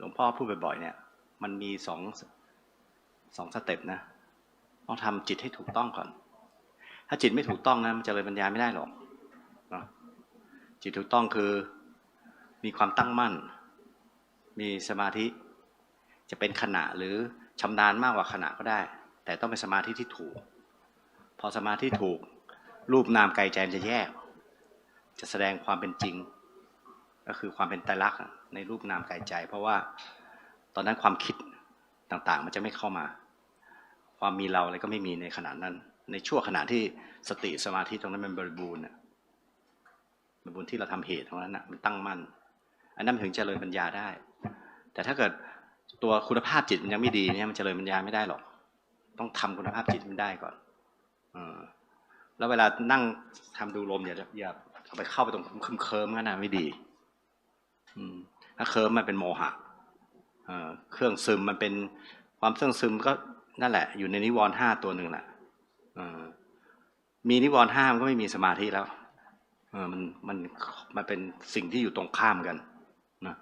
หลวงพ่อพูดบ่อยๆเนี่ย มันมีสองสองสเต็ปนะ ต้องทำจิตให้ถูกต้องก่อน ถ้าจิตไม่ถูกต้องนะมันเจริญปัญญาไม่ได้หรอกนะจิตถูกต้องคือมีความตั้งมั่น มีสมาธิจะเป็นขณะหรือชำนาญมากกว่าขณะก็ได้ แต่ต้องเป็นสมาธิที่ถูก พอสมาธิถูก รูปนามกายใจมันจะแยก จะแสดงความเป็นจริง ก็คือความเป็นไตรลักษณ์ในรูปนามกายใจ เพราะว่าตอนนั้นความคิดต่างๆ มันจะไม่เข้ามา ความมีเราอะไรก็ไม่มีในขณะนั้น ในช่วงขณะที่สติสมาธิตรงนั้นมันบริบูรณ์น่ะบริบูรณ์ที่เราทำเหตุตรงนั้นน่ะมันตั้งมั่น อันนั้นถึงเจริญปัญญาได้ แต่ถ้าเกิดตัวคุณภาพจิตมันยังไม่ดีเนี่ยมันเจริญปัญญาไม่ได้หรอก ต้องทำคุณภาพจิตมันได้ก่อนอแล้วเวลานั่งทำดูลมอย่าอย่าเอาไปเข้าไปตรงคึมเคิมๆกันนะไม่ดี ถ้าเคิมมันเป็นโมหะเครื่องซึมมันเป็นความเครื่องซึมก็นั่นแหละ อยู่ในนิวรณ์ห้าตัวหนึ่งแหละมีนิวรณ์ห้ามก็ไม่มีสมาธิแล้วมันมันมันเป็นสิ่งที่อยู่ตรงข้ามกันนะ